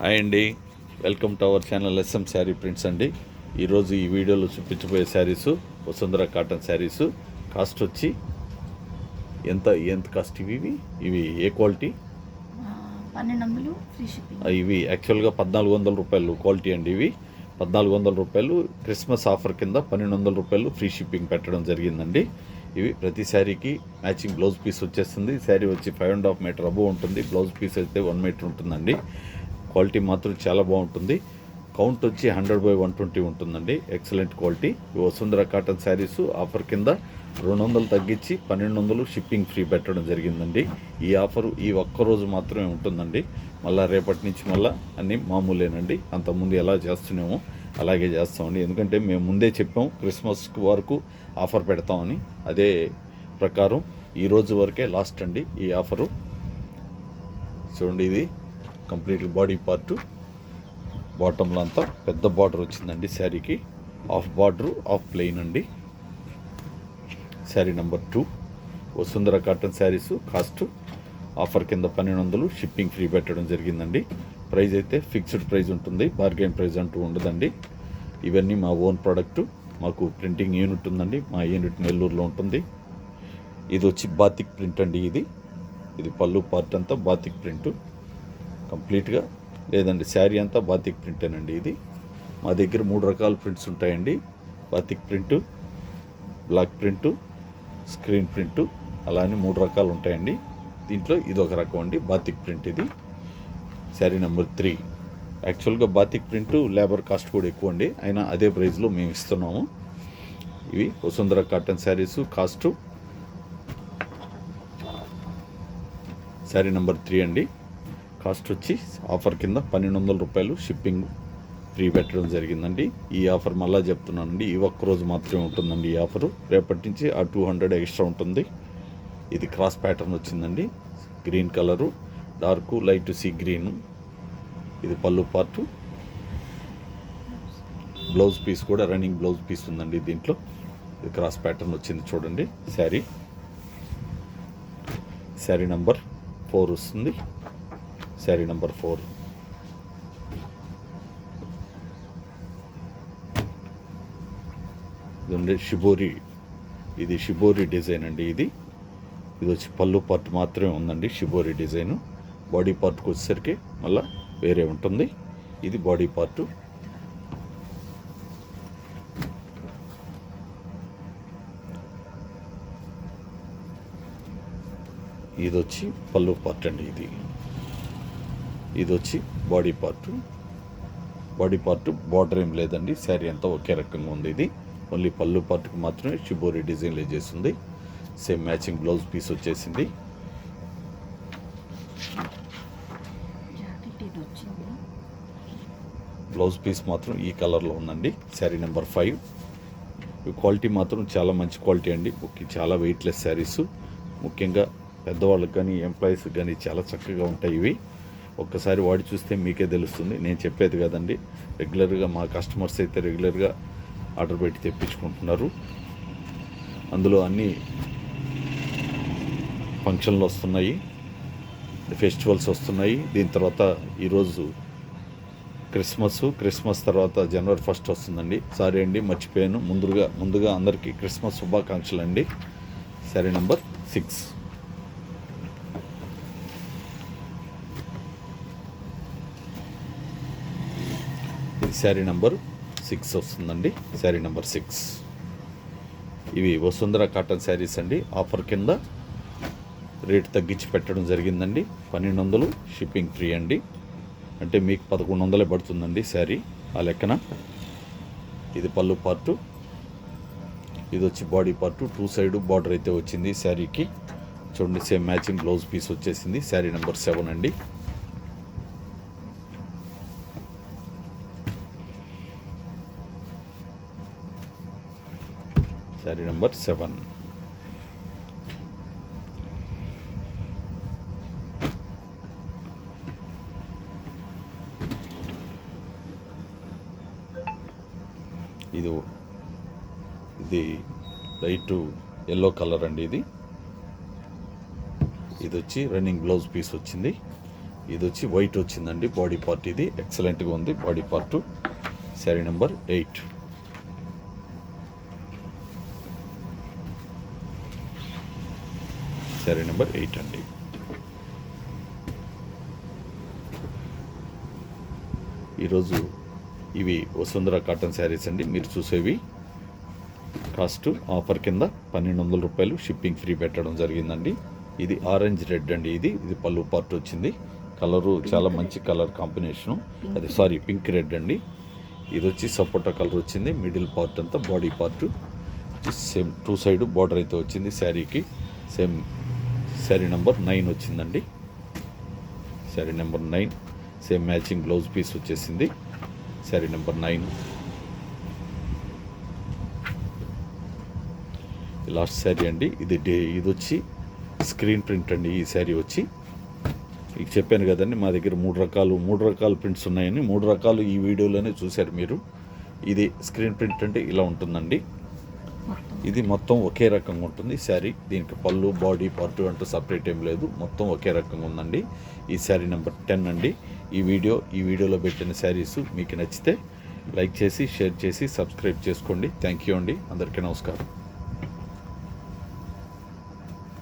Hi అండి. Welcome to our channel S M sari prints అండి. ఈరోజు ఈ వీడియోలో చూపించబోయే శారీసు వసుంధర కాటన్ శారీసు. కాస్ట్ వచ్చి ఎంత ఎంత కాస్ట్ ఇవి ఇవి? ఇవి ఏ క్వాలిటీ? ఇవి యాక్చువల్గా పద్నాలుగు వందల రూపాయలు క్వాలిటీ అండి ఇవి. పద్నాలుగు వందల రూపాయలు క్రిస్మస్ ఆఫర్ కింద పన్నెండు వందల రూపాయలు ఫ్రీ షిప్పింగ్ పెట్టడం జరిగిందండి. ఇవి ప్రతి శారీకి మ్యాచింగ్ బ్లౌజ్ పీస్ వచ్చేస్తుంది. శారీ వచ్చి five and half meter above ఉంటుంది. బ్లౌజ్ పీస్ అయితే వన్ మీటర్ ఉంటుందండి. క్వాలిటీ మాత్రం చాలా బాగుంటుంది. కౌంట్ వచ్చి హండ్రెడ్ బై వన్ ట్వంటీ ఉంటుందండి. Excellent quality Vasundhara cotton saris offer కింద రెండు వందలు తగ్గించి పన్నెండు వందలు షిప్పింగ్ ఫ్రీ పెట్టడం జరిగిందండి. ఈ ఆఫర్ ఈ ఒక్క రోజు మాత్రమే ఉంటుందండి. మళ్ళీ రేపటి నుంచి మళ్ళీ అన్నీ మామూలేనండి. అంతకుముందు ఎలా చేస్తున్నామో అలాగే చేస్తామండి. ఎందుకంటే మేము ముందే చెప్పాం క్రిస్మస్ వరకు ఆఫర్ పెడతామని. అదే ప్రకారం ఈ రోజు వరకే లాస్ట్ అండి ఈ ఆఫరు. చూడండి ఇది కంప్లీట్ బాడీ పార్ట్. బాటంలో అంతా పెద్ద బార్డర్ వచ్చిందండి శారీకి. హాఫ్ బార్డరు హాఫ్ ప్లెయిన్ అండి. Sari number two. Vasundhara cotton saris cost offer కింద పన్నెండు వందలు. షిప్పింగ్ ఫ్రీ పెట్టడం జరిగిందండి. ప్రైస్ అయితే ఫిక్స్డ్ ప్రైస్ ఉంటుంది బార్గెన్ ప్రైస్ అంటూ ఉండదండి. ఇవన్నీ మా ఓన్ ప్రోడక్ట్. మాకు ప్రింటింగ్ యూనిట్ ఉందండి మా యూనిట్ నెల్లూరులో ఉంటుంది. ఇది వచ్చి బాతిక్ ప్రింట్ అండి ఇది. ఇది పళ్ళు పార్ట్ అంతా బాతిక్ ప్రింట్. కంప్లీట్గా. లేదండి శారీ అంతా బాతిక్ ప్రింటేనండి ఇది. మా దగ్గర మూడు రకాల ప్రింట్స్ ఉంటాయండి. Batik print block print screen print అలానే మూడు రకాలు ఉంటాయండి. దీంట్లో ఇది ఒక రకం అండి బాతిక్ ప్రింట్ ఇది. Sari number three. యాక్చువల్గా బాతిక్ ప్రింట్ లేబర్ కాస్ట్ కూడా ఎక్కువ అండి. అయినా అదే ప్రైస్లో మేము ఇస్తున్నాము. ఇవి Vasundhara cotton saris cost. Sari number three అండి. కాస్ట్ వచ్చి ఆఫర్ కింద పన్నెండు వందల రూపాయలు షిప్పింగ్ ఫ్రీ పెట్టడం జరిగిందండి. ఈ ఆఫర్ మళ్ళీ చెప్తున్నానండి. ఈ ఒక్క రోజు మాత్రమే ఉంటుందండి ఈ ఆఫరు. రేపటి నుంచి ఆ టూ హండ్రెడ్ ఎక్స్ట్రా ఉంటుంది. ఇది క్రాస్ ప్యాటర్న్ వచ్చిందండి. Green colour. Dark light sea green. ఇది పళ్ళు పార్ట్. బ్లౌజ్ పీస్ కూడా రన్నింగ్ బ్లౌజ్ పీస్ ఉందండి దీంట్లో. ఇది క్రాస్ ప్యాటర్న్ వచ్చింది చూడండి శారీ. శారీ నంబర్ ఫోర్ వస్తుంది. Sari number four. ఇదండి షిబోరి. ఇది షిబోరి డిజైన్ అండి ఇది. ఇది వచ్చి పళ్ళు పార్ట్ మాత్రమే ఉందండి షిబోరి డిజైన్. బాడీ పార్ట్కి వచ్చేసరికి మళ్ళీ వేరే ఉంటుంది. ఇది బాడీ పార్ట్. ఇది వచ్చి పళ్ళు పార్ట్ అండి ఇది. ఇది వచ్చి body part. Body part border ఏం లేదండి. శారీ అంతా ఒకే రకంగా ఉంది ఇది. ఓన్లీ పళ్ళు పార్ట్కి మాత్రమే షిబోరి డిజైన్లో చేసింది. సేమ్ మ్యాచింగ్ బ్లౌజ్ పీస్ వచ్చేసింది జాకెట్ ఇది వచ్చింది బ్లౌజ్ పీస్ మాత్రం ఈ కలర్లో ఉందండి. Sari number five. ఈ క్వాలిటీ మాత్రం చాలా మంచి క్వాలిటీ అండి. ముఖ్య చాలా వెయిట్లెస్ శారీస్. ముఖ్యంగా పెద్దవాళ్ళకి కానీ ఎంప్లాయీస్కి కానీ చాలా చక్కగా ఉంటాయి ఇవి. ఒక్కసారి వాడి చూస్తే మీకే తెలుస్తుంది. నేను చెప్పేది కదండి. రెగ్యులర్గా మా కస్టమర్స్ అయితే రెగ్యులర్గా ఆర్డర్ పెట్టి తెప్పించుకుంటున్నారు. అందులో అన్ని ఫంక్షన్లు వస్తున్నాయి. ఫెస్టివల్స్ వస్తున్నాయి. దీని తర్వాత ఈరోజు క్రిస్మస్ క్రిస్మస్ తర్వాత జనవరి ఫస్ట్ వస్తుందండి. సారీ అండి మర్చిపోయాను. ముందుగా ముందుగా అందరికీ క్రిస్మస్ శుభాకాంక్షలు అండి. సరే నెంబర్ సిక్స్ ఇది శారీ నెంబర్ సిక్స్ వస్తుందండి. శారీ నెంబర్ సిక్స్ ఇవి వసుంధర కాటన్ శారీస్ అండి. ఆఫర్ కింద రేటు తగ్గించి పెట్టడం జరిగిందండి. పన్నెండు వందలు షిప్పింగ్ ఫ్రీ అండి. అంటే మీకు పదకొండు వందలే పడుతుందండి శారీ ఆ లెక్కన. ఇది పళ్ళు పార్టు. ఇది వచ్చి body part. Two side border అయితే వచ్చింది శారీకి. చూడండి సేమ్ మ్యాచింగ్ బ్లౌజ్ పీస్ వచ్చేసింది. శారీ నెంబర్ సెవెన్ అండి. Sari number seven. ఇది ఇది లైట్ ఎల్లో కలర్ అండి ఇది. ఇది వచ్చి రన్నింగ్ బ్లౌజ్ పీస్ వచ్చింది. ఇది వచ్చి వైట్ వచ్చిందండి బాడీ పార్ట్ ఇది. ఎక్సలెంట్గా ఉంది body part. Sari number eight. Sari number eight అండి. ఈరోజు ఇవి వసుంధర కాటన్ శారీస్ అండి. మీరు చూసేవి కాస్ట్ ఆఫర్ కింద పన్నెండు వందల రూపాయలు షిప్పింగ్ ఫ్రీ పెట్టడం జరిగిందండి. ఇది ఆరెంజ్ రెడ్ అండి ఇది. ఇది పళ్ళు పార్ట్ వచ్చింది. కలరు చాలా మంచి కలర్ కాంబినేషను. అది సారీ పింక్ రెడ్ అండి. ఇది వచ్చి సపోటా కలర్ వచ్చింది. మిడిల్ పార్ట్ అంతా body part. Same two side border అయితే వచ్చింది శారీకి. సేమ్ శారీ నెంబర్ నైన్ వచ్చిందండి. Sari number nine. Same matching blouse piece వచ్చేసింది. Sari number nine last sari అండి ఇది డే ఇది వచ్చి స్క్రీన్ ప్రింట్ అండి ఈ శారీ వచ్చి. మీకు చెప్పాను కదండి మా దగ్గర మూడు రకాలు మూడు రకాల ప్రింట్స్ ఉన్నాయని మూడు రకాలు ఈ వీడియోలోనే చూశారు మీరు. ఇది స్క్రీన్ ప్రింట్ అంటే ఇలా ఉంటుందండి. ఇది మొత్తం ఒకే రకంగా ఉంటుంది. శారీ దీనికి పళ్ళు బాడీ పార్ట్ అంటూ సపరేట్ ఏం లేదు. మొత్తం ఒకే రకంగా ఉందండి. ఈ శారీ నెంబర్ టెన్ అండి. ఈ వీడియో ఈ వీడియోలో పెట్టిన శారీస్ మీకు నచ్చితే లైక్ చేసి షేర్ చేసి సబ్స్క్రైబ్ చేసుకోండి. థ్యాంక్ యూ అండి. అందరికీ నమస్కారం.